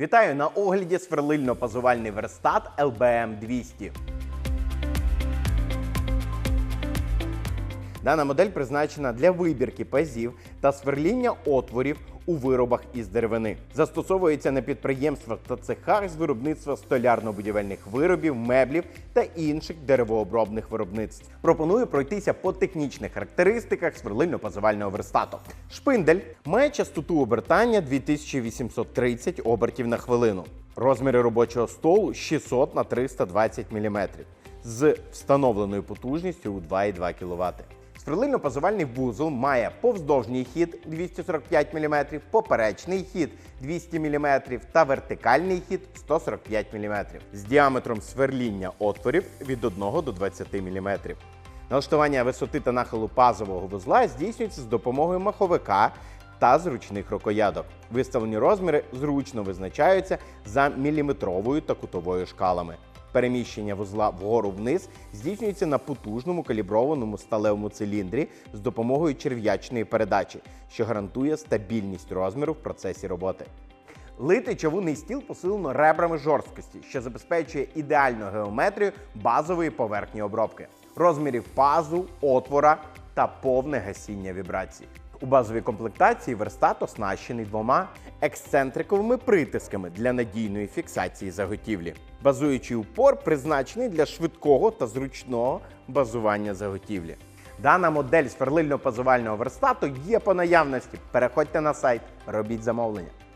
Вітаю на огляді сверлильно-пазувальний верстат LBM 200. Дана модель призначена для вибірки пазів та сверління отворів у виробах із деревини. Застосовується на підприємствах та цехах з виробництва столярно-будівельних виробів, меблів та інших деревообробних виробництв. Пропоную пройтися по технічних характеристиках сверлильно-пазувального верстату. Шпиндель має частоту обертання 2830 обертів на хвилину. Розміри робочого столу 600 на 320 мм з встановленою потужністю у 2,2 кВт. Сверлильно-пазувальний вузол має повздовжній хід 245 мм, поперечний хід 200 мм та вертикальний хід 145 мм з діаметром сверління отворів від 1 до 20 мм. Налаштування висоти та нахилу пазового вузла здійснюється з допомогою маховика та зручних рукояток. Виставлені розміри зручно визначаються за міліметровою та кутовою шкалами. Переміщення вузла вгору-вниз здійснюється на потужному каліброваному сталевому циліндрі з допомогою черв'ячної передачі, що гарантує стабільність розміру в процесі роботи. Литий чавунний стіл посилено ребрами жорсткості, що забезпечує ідеальну геометрію базової поверхні обробки, розмірів пазу, отвора та повне гасіння вібрацій. У базовій комплектації верстат оснащений двома ексцентриковими притисками для надійної фіксації заготівлі. Базуючий упор призначений для швидкого та зручного базування заготівлі. Дана модель сверлильно-пазувального верстату є по наявності. Переходьте на сайт, робіть замовлення.